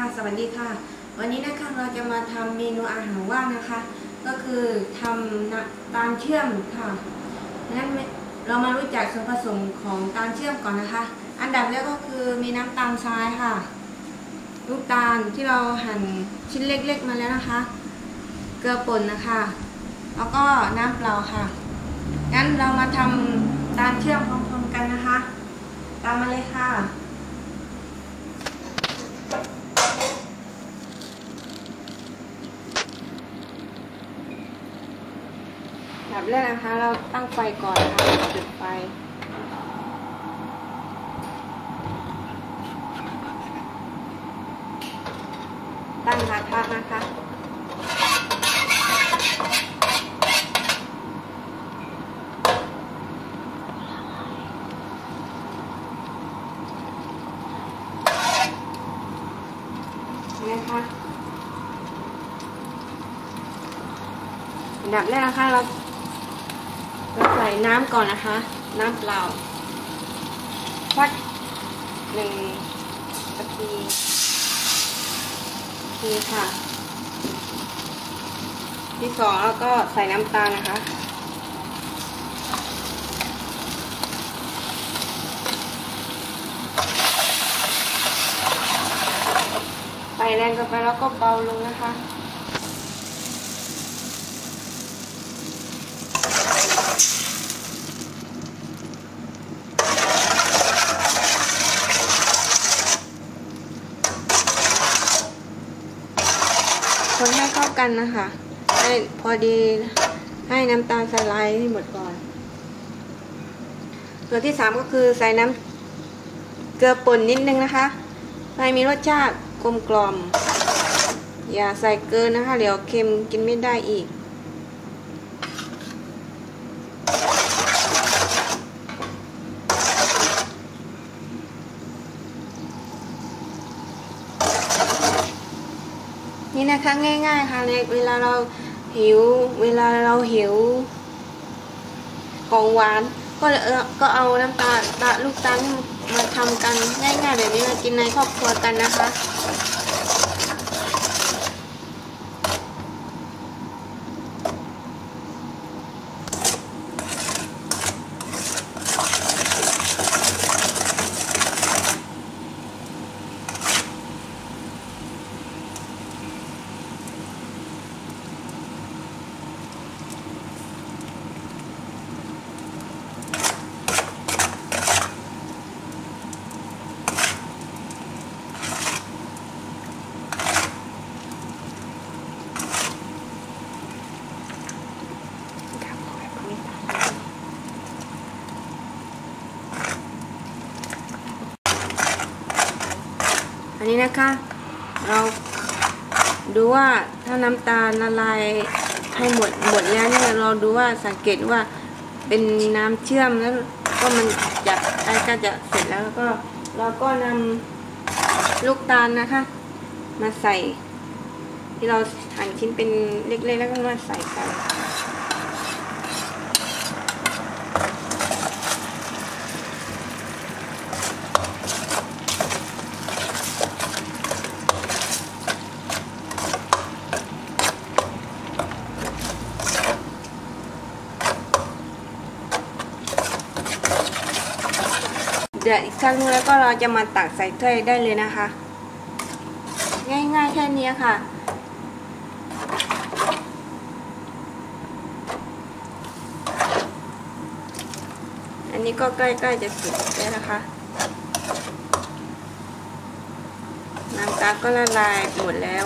ค่ะ สวัสดีค่ะ วันนี้นะคะเราจะมาทำเมนูอาหารว่างนะคะ ก็คือทำน้ำตาลเชื่อมค่ะงั้นเรามารู้จักส่วนผสมของตาลเชื่อมก่อนนะคะ อันดับแรกก็คือมีน้ำตาลทรายค่ะ ลูกตาลที่เราหั่นชิ้นเล็กๆมาแล้วนะคะ เกลือป่นนะคะ แล้วก็น้ำเปล่าค่ะ งั้นเรามาทำตาลเชื่อมพร้อมๆกันนะคะ ตามมาเลยค่ะ แบบแรกนะคะ เราตั้งไฟก่อนนะคะจุดไฟตั้งกระทะนะคะนะคะอันดับแรกนะคะเรา เราใส่น้ำก่อนนะคะ น้ำเปล่าสักหนึ่งนาทีนี่ค่ะ ที่สองแล้วก็ใส่น้ำตาลนะคะไฟแรงเกินไปแล้วก็เบาลงนะคะ คนให้เข้ากันนะคะ ให้พอดีให้น้ำตาลสไลายให้หมดก่อน ส่วนที่สามก็คือใส่น้ำเกลือป่นนิดนึงนะคะให้มีรสชาติกลมกล่อม อย่าใส่เกินนะคะ เดี๋ยวเค็มกินไม่ได้อีก นี่นะคะง่าย ๆ ค่ะในเวลาเราหิว เวลาเราหิวของหวาน ก็เออก็เอาน้ำตาลตาลูกตาลมาทำกันง่ายๆแบบนี้มากินในครอบครัวกันนะคะ อันนี้นะคะ เราดูว่าถ้าน้ำตาลละลายให้หมดหมดแล้วเนี่ยเราดูว่าสังเกตว่าเป็นน้ำเชื่อมแล้วก็มันจะใกล้ก็จะเสร็จแล้วแล้วก็เราก็นำลูกตาลนะคะ มาใส่ ที่เราหั่นชิ้นเป็นเล็กๆแล้วก็มาใส่กัน ดี๋ยวอีกครั้งนึงแล้วก็เราจะมาตักใส่ถ้วยได้เลยนะคะ ง่ายๆแค่นี้ค่ะ อันนี้ก็ใกล้ๆจะสุกแล้วนะคะน้ำตาลก็ละลายหมดแล้ว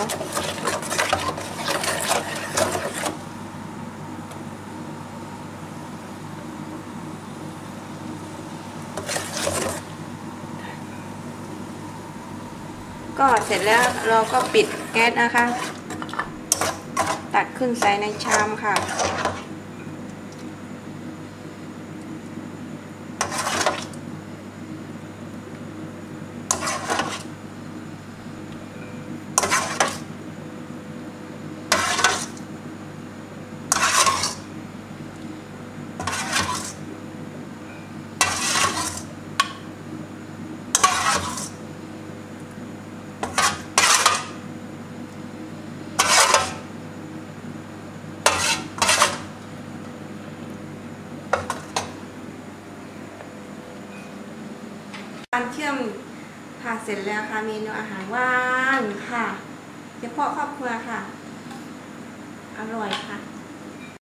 ก็เสร็จแล้วเราก็ปิดแก๊สนะคะ ตักขึ้นใส่ในชามค่ะ การเชื่อมค่ะเสร็จแล้วค่ะเมนูอาหารว่างค่ะเฉพาะครอบครัวค่ะ อร่อยค่ะ